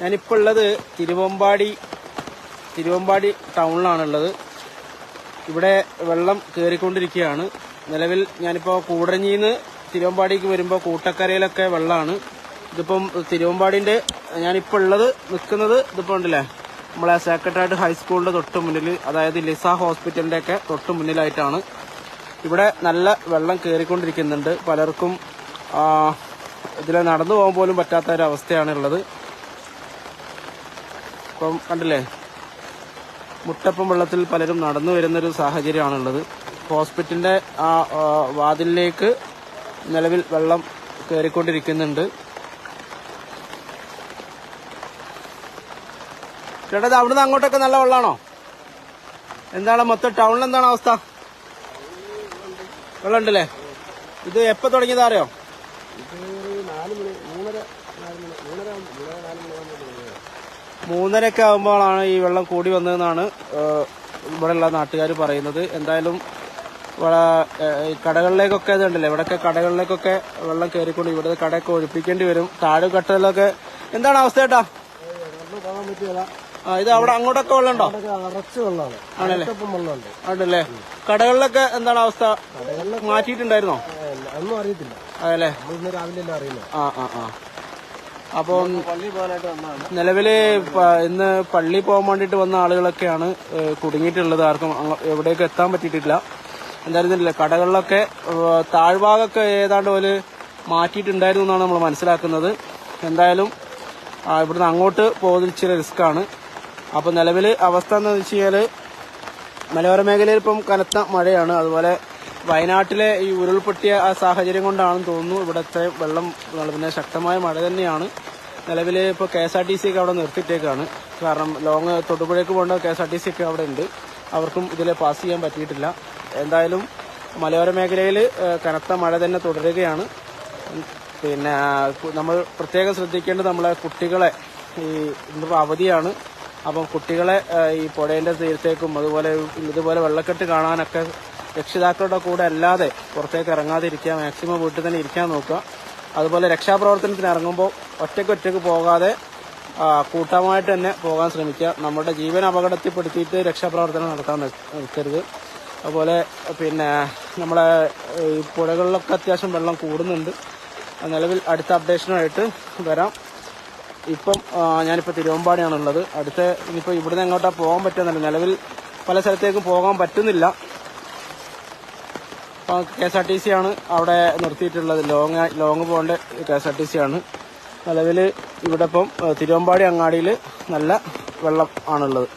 ഞാനിപ്പോൾ ഉള്ളത് തിരുവമ്പാടി തിരുവമ്പാടി ടൗണിലാണുള്ളത്. ഇവിടെ വെള്ളം കയറിക്കൊണ്ടിരിക്കുകയാണ് നിലവിൽ ഞാനിപ്പോൾ നിന്ന് തിരുവമ്പാടിക്ക് വരുമ്പോൾ കൂട്ടക്കരയിലൊക്കെ വെള്ളമാണ് ഇതിപ്പം തിരുവമ്പാടിന്റെ ഞാനിപ്പോൾ ഉള്ളത് നിൽക്കുന്നത് ഇതിപ്പോൾ ഉണ്ടല്ലേ? നമ്മളെ സെക്രട്ടറിയേറ്റ് ഹൈസ്കൂളിന്റെ തൊട്ട് മുന്നിൽ അതായത് ലിസ ഹോസ്പിറ്റലിന്റെ ഒക്കെ തൊട്ട് മുന്നിലായിട്ടാണ്. ഇവിടെ നല്ല വെള്ളം കയറിക്കൊണ്ടിരിക്കുന്നുണ്ട് പലർക്കും ഇതിൽ നടന്നു പോകാൻ പോലും പറ്റാത്ത ഒരു അവസ്ഥയാണ് ഉള്ളത്. ഇപ്പം കണ്ടില്ലേ? മുട്ടപ്പം വെള്ളത്തിൽ പലരും നടന്നു വരുന്നൊരു സാഹചര്യമാണുള്ളത്. ഹോസ്പിറ്റലിന്റെ ആ വാതിലിലേക്ക് നിലവിൽ വെള്ളം കയറിക്കൊണ്ടിരിക്കുന്നുണ്ട്. ചേട്ടാ അവിടുന്ന് അങ്ങോട്ടൊക്കെ നല്ല വെള്ളമാണോ എന്താണ് മൊത്തം ടൗണിൽ എന്താണ് അവസ്ഥ? വെള്ളമുണ്ടല്ലേ? ഇത് എപ്പോൾ തുടങ്ങിയതാ അറിയോ? മൂന്നരയൊക്കെ ആകുമ്പോഴാണ് ഈ വെള്ളം കൂടി വന്നതെന്നാണ് ഇവിടെയുള്ള നാട്ടുകാർ പറയുന്നത്. എന്തായാലും കടകളിലേക്കൊക്കെ ഇതുണ്ടല്ലോ ഇവിടെയൊക്കെ കടകളിലേക്കൊക്കെ വെള്ളം കയറിക്കൊണ്ട് ഇവിടെ കടയൊക്കെ ഒഴിപ്പിക്കേണ്ടി വരും. താഴെ കട്ടയിലൊക്കെ എന്താണ് അവസ്ഥ ചേട്ടാ ആ ഇത് അവിടെ അങ്ങോട്ടൊക്കെ വെള്ളമുണ്ടോ? അടച്ച് വെള്ളമാണ്. ആണല്ലേ? ആണല്ലേ കടകളിലൊക്കെ എന്താണ് അവസ്ഥ? മാറ്റിയിട്ടുണ്ടായിരുന്നോ? ഒന്നും അറിയത്തില്ല. അതല്ലേ ഇന്ന് രാവിലെ അറിയില്ല ആ ആ ആ. അപ്പം പള്ളി പോകാനായിട്ട് വന്നതാണ്. നിലവിൽ ഇന്ന് പള്ളി പോകാൻ വേണ്ടിട്ട് വന്ന ആളുകളൊക്കെയാണ് കുടുങ്ങിയിട്ടുള്ളത്. ആർക്കും എവിടേക്ക് എത്താൻ പറ്റിയിട്ടില്ല. എന്തായിരുന്നില്ല കടകളിലൊക്കെ താഴ്ഭാഗമൊക്കെ ഏതാണ്ട് പോലെ മാറ്റിയിട്ടുണ്ടായിരുന്നു എന്നാണ് നമ്മൾ മനസ്സിലാക്കുന്നത്. എന്തായാലും ഇവിടുന്ന് അങ്ങോട്ട് പോകുന്ന ഇച്ചിരി റിസ്ക് ആണ് അപ്പൊ നിലവിൽ അവസ്ഥ എന്താണെന്ന് വെച്ച് കഴിഞ്ഞാൽ മലയോര മേഖലയിൽ ഇപ്പം കനത്ത മഴയാണ്. അതുപോലെ വയനാട്ടിലെ ഈ ഉരുൾപൊട്ടിയ ആ സാഹചര്യം കൊണ്ടാണെന്ന് തോന്നുന്നു. ഇവിടുത്തെ വെള്ളം പിന്നെ ശക്തമായ മഴ തന്നെയാണ്. നിലവിൽ ഇപ്പോൾ K S R T C ഒക്കെ അവിടെ നിർത്തിയിട്ടേക്കാണ്. കാരണം ലോങ് തൊടുപുഴയ്ക്ക് പോകേണ്ട K S R T C ഒക്കെ അവിടെ ഉണ്ട്. അവർക്കും ഇതിൽ പാസ് ചെയ്യാൻ പറ്റിയിട്ടില്ല. എന്തായാലും മലയോര മേഖലയിൽ കനത്ത മഴ തന്നെ തുടരുകയാണ്. പിന്നെ നമ്മൾ പ്രത്യേകം ശ്രദ്ധിക്കേണ്ടത് നമ്മളെ കുട്ടികളെ ഈ ഇന്നിപ്പോൾ അവധിയാണ്. അപ്പം കുട്ടികളെ ഈ പുഴേന്റെ തീരത്തേക്കും അതുപോലെ ഇതുപോലെ വെള്ളക്കെട്ട് കാണാനൊക്കെ രക്ഷിതാക്കളുടെ കൂടെ അല്ലാതെ പുറത്തേക്ക് ഇറങ്ങാതിരിക്കുക മാക്സിമം വീട്ടിൽ തന്നെ ഇരിക്കാൻ നോക്കുക. അതുപോലെ രക്ഷാപ്രവർത്തനത്തിന് ഇറങ്ങുമ്പോൾ ഒറ്റയ്ക്ക് ഒറ്റയ്ക്ക് പോകാതെ കൂട്ടമായിട്ട് തന്നെ പോകാൻ ശ്രമിക്കുക. നമ്മുടെ ജീവൻ അപകടത്തിൽപ്പെടുത്തിയിട്ട് രക്ഷാപ്രവർത്തനം നടത്താൻ നിൽ- നിൽക്കരുത്. അതുപോലെ പിന്നെ നമ്മുടെ ഈ പുഴകളിലൊക്കെ അത്യാവശ്യം വെള്ളം കൂടുന്നുണ്ട്. നിലവിൽ അടുത്ത അപ്ഡേഷനുമായിട്ട് വരാം. ഇപ്പം ഞാനിപ്പോൾ തിരുവമ്പാടിയാണുള്ളത്. അടുത്ത ഇനിയിപ്പോൾ ഇവിടുന്ന് എങ്ങോട്ടാണ് പോകാൻ പറ്റുന്നില്ല നിലവിൽ പല സ്ഥലത്തേക്കും പോകാൻ പറ്റുന്നില്ല. K S R T C ആണ് അവിടെ നിർത്തിയിട്ടുള്ളത്. ലോങ് ലോങ് പോകേണ്ട K S R T C ആണ്. നിലവിൽ ഇവിടെ ഇപ്പം തിരുവമ്പാടി അങ്ങാടിയിൽ നല്ല വെള്ളം ആണുള്ളത്.